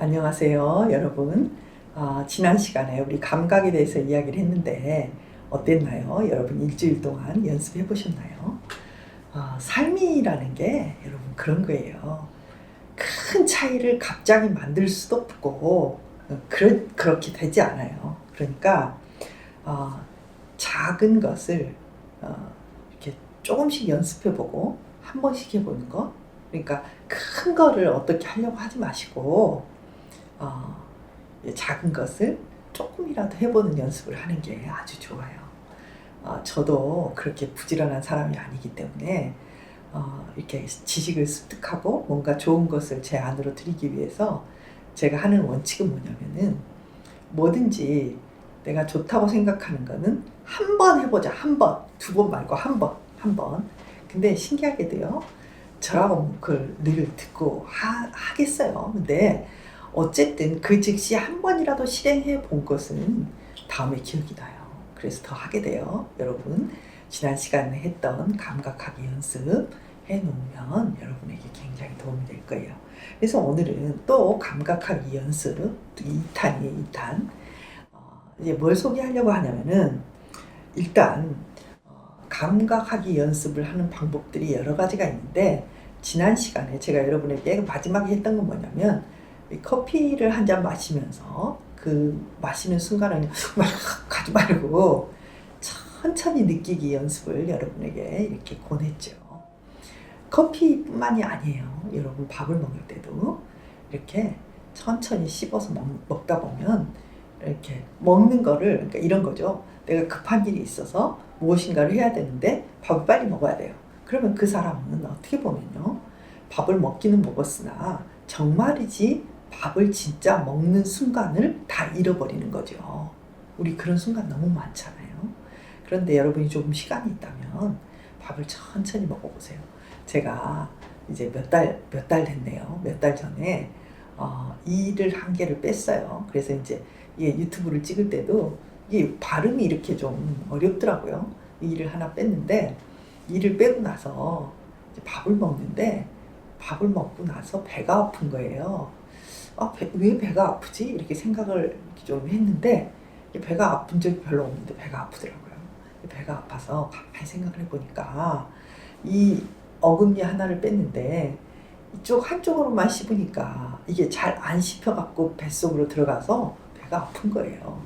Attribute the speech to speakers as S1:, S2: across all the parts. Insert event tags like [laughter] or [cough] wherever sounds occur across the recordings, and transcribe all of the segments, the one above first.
S1: 안녕하세요, 여러분. 아, 지난 시간에 우리 감각에 대해서 이야기를 했는데 어땠나요? 여러분 일주일 동안 연습해 보셨나요? 아, 삶이라는 게 여러분 그런 거예요. 큰 차이를 갑자기 만들 수도 없고 어, 그렇, 그렇게 되지 않아요. 그러니까 어, 작은 것을 어, 이렇게 조금씩 연습해 보고 한 번씩 해보는 거. 그러니까 큰 거를 어떻게 하려고 하지 마시고 어, 작은 것을 조금이라도 해보는 연습을 하는 게 아주 좋아요. 어, 저도 그렇게 부지런한 사람이 아니기 때문에 어, 이렇게 지식을 습득하고 뭔가 좋은 것을 제 안으로 들이기 위해서 제가 하는 원칙은 뭐냐면은 뭐든지 내가 좋다고 생각하는 거는 한 번 해보자. 한 번. 두 번 말고 한 번. 한 번. 근데 신기하게도요. 저라고 그걸 늘 듣고 하, 하겠어요. 근데 어쨌든 그 즉시 한 번이라도 실행해 본 것은 다음에 기억이 나요. 그래서 더 하게 돼요. 여러분, 지난 시간에 했던 감각하기 연습 해 놓으면 여러분에게 굉장히 도움이 될 거예요. 그래서 오늘은 또 감각하기 연습 2탄이에요, 2탄. 어, 이제 뭘 소개하려고 하냐면은 일단 어, 감각하기 연습을 하는 방법들이 여러 가지가 있는데 지난 시간에 제가 여러분에게 마지막에 했던 건 뭐냐면 이 커피를 한 잔 마시면서 그 마시는 순간은 막 [laughs] 가지 말고 천천히 느끼기 연습을 여러분에게 이렇게 권했죠. 커피뿐만이 아니에요. 여러분 밥을 먹을 때도 이렇게 천천히 씹어서 먹, 먹다 보면 이렇게 먹는 거를 그러니까 이런 거죠. 내가 급한 일이 있어서 무엇인가를 해야 되는데 밥을 빨리 먹어야 돼요. 그러면 그 사람은 어떻게 보면요. 밥을 먹기는 먹었으나 정말이지 밥을 진짜 먹는 순간을 다 잃어버리는 거죠. 우리 그런 순간 너무 많잖아요. 그런데 여러분이 조금 시간이 있다면 밥을 천천히 먹어보세요. 제가 이제 몇 달, 몇 달 됐네요. 몇 달 전에 어, 이를 한 개를 뺐어요. 그래서 이제 이게 유튜브를 찍을 때도 이게 발음이 이렇게 좀 어렵더라고요. 이를 하나 뺐는데 이를 빼고 나서 밥을 먹는데 밥을 먹고 나서 배가 아픈 거예요. 아, 배, 왜 배가 아프지? 이렇게 생각을 좀 했는데 배가 아픈 적이 별로 없는데 배가 아프더라고요. 배가 아파서 가만히 생각을 해보니까 이 어금니 하나를 뺐는데 이쪽 한쪽으로만 씹으니까 이게 잘 안 씹혀갖고 뱃속으로 들어가서 배가 아픈 거예요.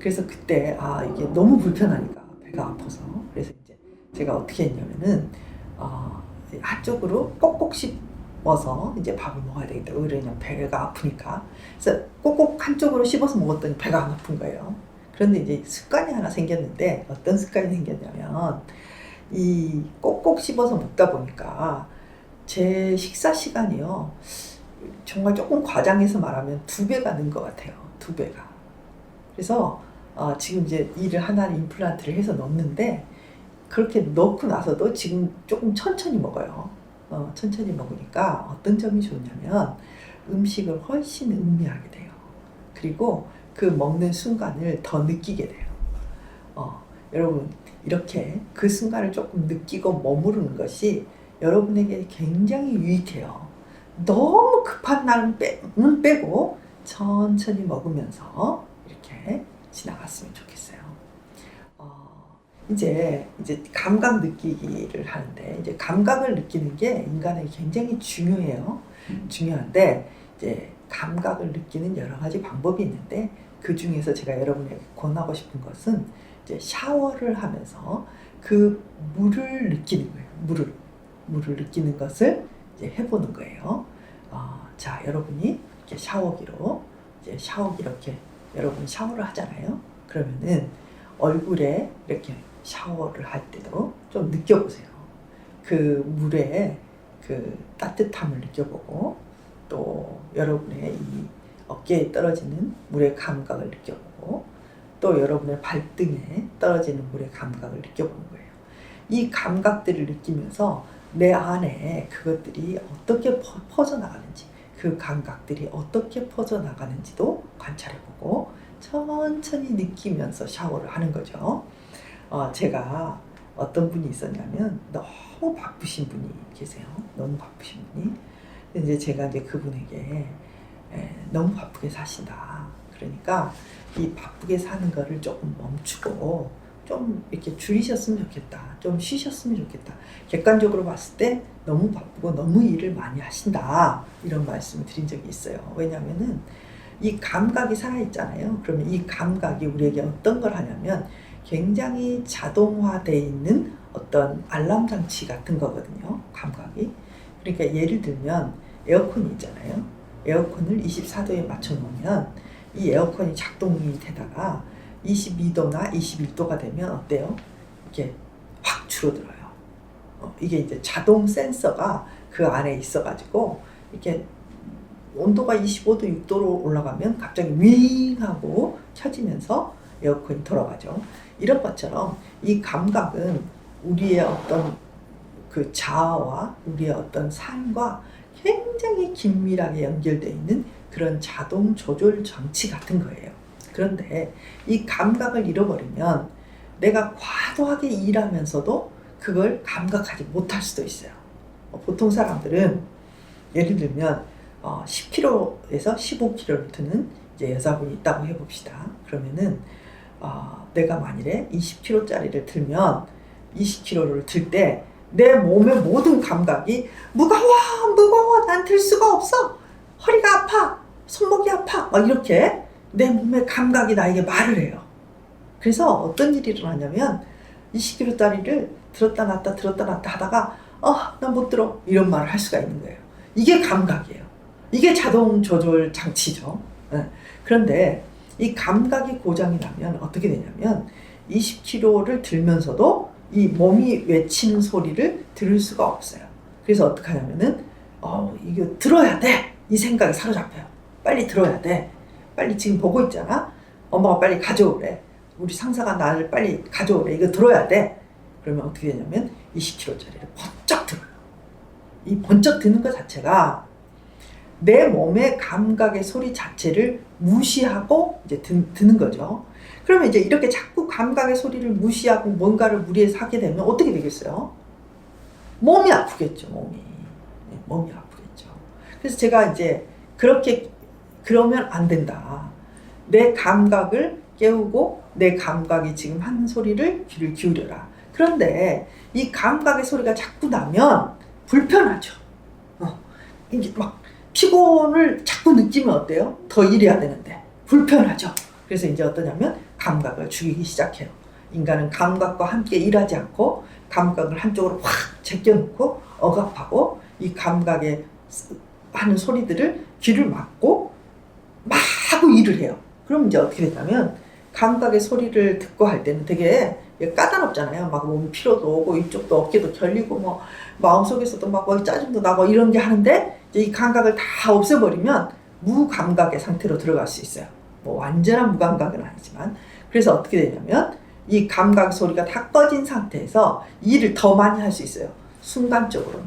S1: 그래서 그때 아 이게 너무 불편하니까 배가 아파서 그래서 이제 제가 어떻게 했냐면은 어, 한쪽으로 꼭꼭 씹어서 이제 밥을 먹어야 되겠다. 왜냐면 배가 아프니까. 그래서 꼭꼭 한쪽으로 씹어서 먹었더니 배가 안 아픈 거예요. 그런데 이제 습관이 하나 생겼는데 어떤 습관이 생겼냐면 이 꼭꼭 씹어서 먹다 보니까 제 식사 시간이요. 정말 조금 과장해서 말하면 두 배가 는 것 같아요. 두 배가. 그래서 어, 지금 이제 이를 하나를 임플란트를 해서 넣는데 그렇게 넣고 나서도 지금 조금 천천히 먹어요. 어, 천천히 먹으니까 어떤 점이 좋냐면 음식을 훨씬 음미하게 돼요. 그리고 그 먹는 순간을 더 느끼게 돼요. 어, 여러분 이렇게 그 순간을 조금 느끼고 머무르는 것이 여러분에게 굉장히 유익해요. 너무 급한 날은 빼, 는 빼고 천천히 먹으면서 이렇게 지나갔으면 좋겠어요. 어, 이제 이제 감각 느끼기를 하는데 이제 감각을 느끼는 게 인간에게 굉장히 중요해요. 중요한데 이제 감각을 느끼는 여러 가지 방법이 있는데 그 중에서 제가 여러분에게 권하고 싶은 것은 이제 샤워를 하면서 그 물을 느끼는 거예요. 물을 물을 느끼는 것을 이제 해보는 거예요. 어, 자 여러분이 이렇게 샤워기로 이제 샤워기 이렇게 여러분 샤워를 하잖아요. 그러면은 얼굴에 이렇게 샤워를 할 때도 좀 느껴보세요. 그 물의 그 따뜻함을 느껴보고 또 여러분의 이 어깨에 떨어지는 물의 감각을 느껴보고 또 여러분의 발등에 떨어지는 물의 감각을 느껴보는 거예요. 이 감각들을 느끼면서 내 안에 그것들이 어떻게 퍼, 퍼져나가는지 그 감각들이 어떻게 퍼져나가는지도 관찰해보고 천천히 느끼면서 샤워를 하는 거죠. 어, 제가 어떤 분이 있었냐면 너무 바쁘신 분이 계세요. 너무 바쁘신 분이. 이제 제가 이제 그분에게 에, 너무 바쁘게 사신다. 그러니까 이 바쁘게 사는 거를 조금 멈추고 좀 이렇게 줄이셨으면 좋겠다. 좀 쉬셨으면 좋겠다. 객관적으로 봤을 때 너무 바쁘고 너무 일을 많이 하신다. 이런 말씀을 드린 적이 있어요. 왜냐면은 이 감각이 살아있잖아요. 그러면 이 감각이 우리에게 어떤 걸 하냐면 굉장히 자동화되어 있는 어떤 알람 장치 같은 거거든요. 감각이. 그러니까 예를 들면 에어컨이 있잖아요. 에어컨을 24도에 맞춰 놓으면 이 에어컨이 작동이 되다가 22도나 21도가 되면 어때요? 이게 확 줄어들어요. 어, 이게 이제 자동 센서가 그 안에 있어가지고 이렇게 온도가 25도, 6도로 올라가면 갑자기 윙 하고 켜지면서 에어컨이 돌아가죠. 이런 것처럼 이 감각은 우리의 어떤 그 자아와 우리의 어떤 삶과 굉장히 긴밀하게 연결되어 있는 그런 자동 조절 장치 같은 거예요. 그런데 이 감각을 잃어버리면 내가 과도하게 일하면서도 그걸 감각하지 못할 수도 있어요. 어, 보통 사람들은 예를 들면 어, 10kg에서 15kg를 드는 이제 여자분이 있다고 해봅시다. 그러면은 어, 내가 만일에 20kg짜리를 들면 20kg를 들 때 내 몸의 모든 감각이 무거워 무거워 난 들 수가 없어 허리가 아파 손목이 아파 막 이렇게 내 몸의 감각이 나에게 말을 해요. 그래서 어떤 일이 일어나냐면 20kg짜리를 들었다 놨다 들었다 놨다 하다가 어난 못 들어 이런 말을 할 수가 있는 거예요. 이게 감각이에요. 이게 자동 조절 장치죠. 네. 그런데 이 감각이 고장이 나면 어떻게 되냐면 20kg를 들면서도 이 몸이 외치는 소리를 들을 수가 없어요. 그래서 어떻게 하냐면은 어 이거 들어야 돼. 이 생각이 사로잡혀요. 빨리 들어야 돼. 빨리 지금 보고 있잖아. 엄마가 빨리 가져오래. 우리 상사가 나를 빨리 가져오래. 이거 들어야 돼. 그러면 어떻게 되냐면 20kg짜리를 번쩍 들어요. 이 번쩍 드는 것 자체가 내 몸의 감각의 소리 자체를 무시하고 이제 드, 는 거죠. 그러면 이제 이렇게 자꾸 감각의 소리를 무시하고 뭔가를 무리해서 하게 되면 어떻게 되겠어요? 몸이 아프겠죠, 몸이. 네, 몸이 아프겠죠. 그래서 제가 이제 그렇게 그러면 안 된다. 내 감각을 깨우고 내 감각이 지금 하는 소리를 귀를 기울여라. 그런데 이 감각의 소리가 자꾸 나면 불편하죠. 어, 이제 막 피곤을 자꾸 느끼면 어때요? 더 일해야 되는데 불편하죠. 그래서 이제 어떠냐면 감각을 죽이기 시작해요. 인간은 감각과 함께 일하지 않고 감각을 한쪽으로 확 제껴놓고 억압하고 이 감각에 하는 소리들을 귀를 막고 막 하고 일을 해요. 그럼 이제 어떻게 되냐면 감각의 소리를 듣고 할 때는 되게 까다롭잖아요. 막 몸 피로도 오고 이쪽도 어깨도 결리고 뭐 마음속에서도 막뭐 짜증도 나고 이런 게 하는데 이 감각을 다 없애버리면 무감각의 상태로 들어갈 수 있어요. 뭐 완전한 무감각은 아니지만 그래서 어떻게 되냐면 이 감각 소리가 다 꺼진 상태에서 일을 더 많이 할 수 있어요. 순간적으로는.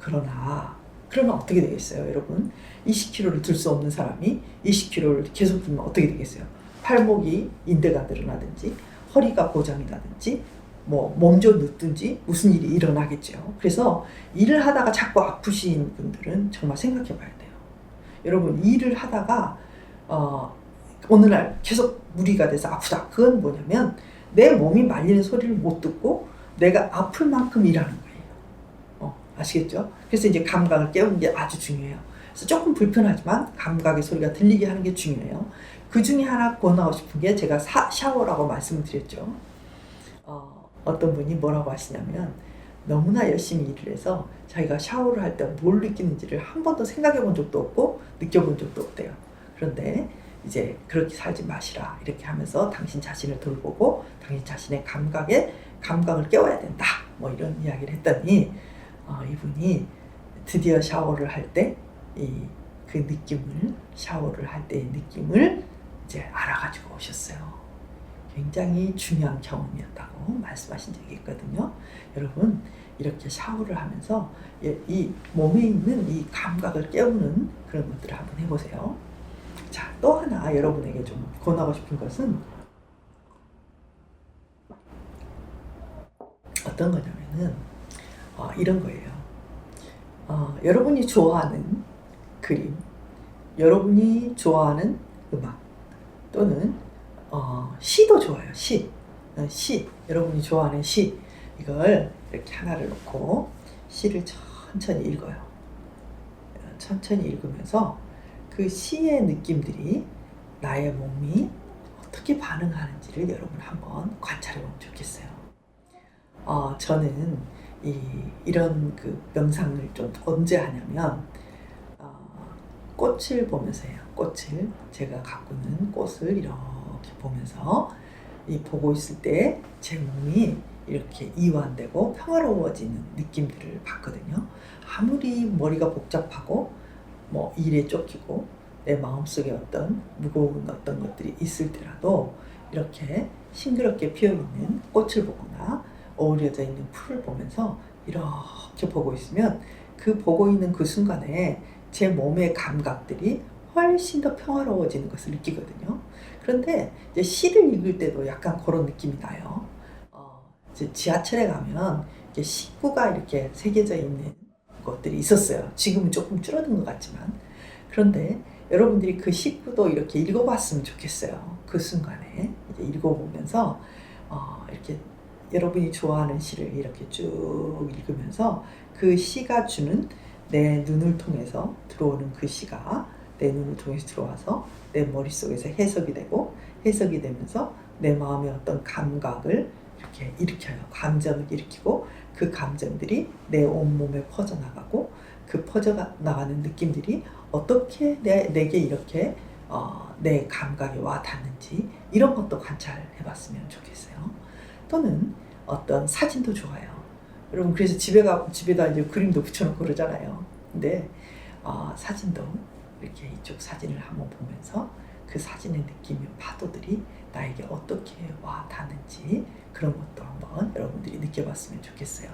S1: 그러나 그러면 어떻게 되겠어요, 여러분? 20kg를 들 수 없는 사람이 20kg를 계속 들면 어떻게 되겠어요? 팔목이 인대가 늘어나든지 허리가 고장이 나든지 뭐 몸져 눕든지 무슨 일이 일어나겠죠. 그래서 일을 하다가 자꾸 아프신 분들은 정말 생각해 봐야 돼요. 여러분 일을 하다가 어, 어느 날 계속 무리가 돼서 아프다. 그건 뭐냐면 내 몸이 말리는 소리를 못 듣고 내가 아플 만큼 일하는 거예요. 어, 아시겠죠? 그래서 이제 감각을 깨우는 게 아주 중요해요. 그래서 조금 불편하지만 감각의 소리가 들리게 하는 게 중요해요. 그 중에 하나 권하고 싶은 게 제가 사, 샤워라고 말씀을 드렸죠. 어, 어떤 분이 뭐라고 하시냐면 너무나 열심히 일을 해서 자기가 샤워를 할 때 뭘 느끼는지를 한 번도 생각해 본 적도 없고 느껴본 적도 없대요. 그런데 이제 그렇게 살지 마시라 이렇게 하면서 당신 자신을 돌보고 당신 자신의 감각에 감각을 깨워야 된다 뭐 이런 이야기를 했더니 어, 이분이 드디어 샤워를 할 때 이 그 느낌을 샤워를 할 때의 느낌을 이제 알아가지고 오셨어요. 굉장히 중요한 경험이었다고 말씀하신 적이 있거든요. 여러분 이렇게 샤워를 하면서 이 몸에 있는 이 감각을 깨우는 그런 것들을 한번 해보세요. 자, 또 하나 여러분에게 좀 권하고 싶은 것은 어떤 거냐면은 어, 이런 거예요. 어, 여러분이 좋아하는 그림, 여러분이 좋아하는 음악 또는 어, 시도 좋아요. 시, 어, 시 여러분이 좋아하는 시 이걸 이렇게 하나를 놓고 시를 천천히 읽어요. 천천히 읽으면서 그 시의 느낌들이 나의 몸이 어떻게 반응하는지를 여러분 한번 관찰해 보면 좋겠어요. 어, 저는 이, 이런 그 명상을 좀 언제 하냐면 어, 꽃을 보면서 해요. 꽃을 제가 가꾸는 꽃을 이렇게 보면서 이 보고 있을 때 제 몸이 이렇게 이완되고 평화로워지는 느낌들을 받거든요. 아무리 머리가 복잡하고 뭐 일에 쫓기고 내 마음속에 어떤 무거운 어떤 것들이 있을 때라도 이렇게 싱그럽게 피어 있는 꽃을 보거나 어우러져 있는 풀을 보면서 이렇게 보고 있으면 그 보고 있는 그 순간에 제 몸의 감각들이 훨씬 더 평화로워지는 것을 느끼거든요. 그런데 이제 시를 읽을 때도 약간 그런 느낌이 나요. 어, 이제 지하철에 가면 이게 식구가 이렇게 새겨져 있는 것들이 있었어요. 지금은 조금 줄어든 것 같지만. 그런데 여러분들이 그 식구도 이렇게 읽어봤으면 좋겠어요. 그 순간에 이제 읽어보면서 어, 이렇게 여러분이 좋아하는 시를 이렇게 쭉 읽으면서 그 시가 주는 내 눈을 통해서 들어오는 그 시가 내 눈을 통해서 들어와서 내 머릿속에서 해석이 되고 해석이 되면서 내 마음의 어떤 감각을 이렇게 일으켜요. 감정을 일으키고 그 감정들이 내 온몸에 퍼져나가고 그 퍼져나가는 느낌들이 어떻게 내, 내게 이렇게 어, 내 감각에 와 닿는지 이런 것도 관찰해 봤으면 좋겠어요. 또는 어떤 사진도 좋아요. 여러분 그래서 집에 가 집에다 이제 그림도 붙여놓고 그러잖아요. 근데 어, 사진도 이렇게 이쪽 사진을 한번 보면서 그 사진의 느낌이 파도들이 나에게 어떻게 와 닿는지 그런 것도 한번 여러분들이 느껴봤으면 좋겠어요.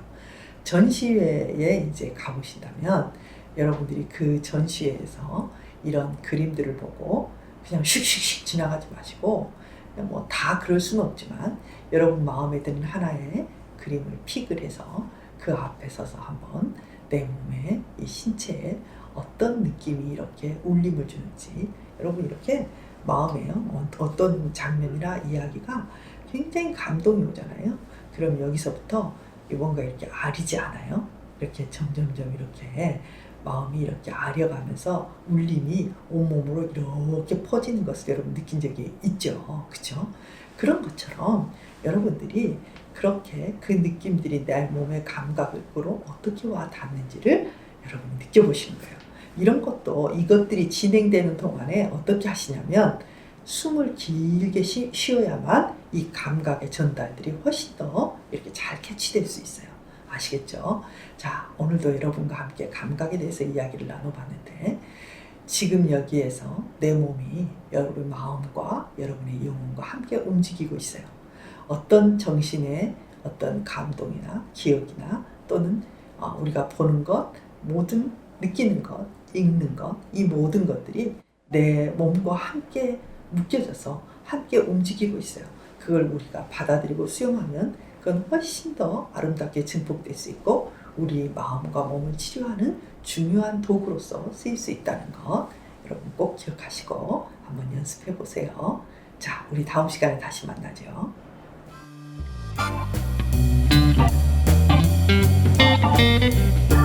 S1: 전시회에 이제 가보신다면 여러분들이 그 전시회에서 이런 그림들을 보고 그냥 슉슉슉 지나가지 마시고 뭐 다 그럴 수는 없지만 여러분 마음에 드는 하나의 그림을 픽을 해서 그 앞에 서서 한번 내 몸에 이 신체에 어떤 느낌이 이렇게 울림을 주는지 여러분 이렇게 마음에 어떤 장면이나 이야기가 굉장히 감동이 오잖아요. 그럼 여기서부터 뭔가 이렇게 아리지 않아요? 이렇게 점점점 이렇게 마음이 이렇게 아려가면서 울림이 온몸으로 이렇게 퍼지는 것을 여러분 느낀 적이 있죠. 그죠? 그런 것처럼 여러분들이 그렇게 그 느낌들이 내 몸의 감각으로 어떻게 와 닿는지를 여러분 느껴보시는 거예요. 이런 것도 이것들이 진행되는 동안에 어떻게 하시냐면 숨을 길게 쉬, 쉬어야만 이 감각의 전달들이 훨씬 더 이렇게 잘 캐치될 수 있어요. 아시겠죠? 자, 오늘도 여러분과 함께 감각에 대해서 이야기를 나눠봤는데 지금 여기에서 내 몸이 여러분 마음과 여러분의 영혼과 함께 움직이고 있어요. 어떤 정신의 어떤 감동이나 기억이나 또는 어, 우리가 보는 것, 모든 느끼는 것, 읽는 것, 이 모든 것들이 내 몸과 함께 묶여져서 함께 움직이고 있어요. 그걸 우리가 받아들이고 수용하면 그건 훨씬 더 아름답게 증폭될 수 있고 우리 마음과 몸을 치료하는 중요한 도구로서 쓰일 수 있다는 것 여러분 꼭 기억하시고 한번 연습해 보세요. 자, 우리 다음 시간에 다시 만나죠.
S2: You.